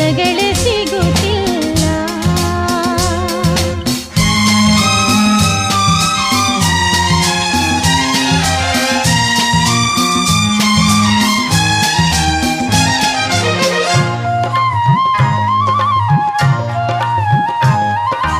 கதைகளே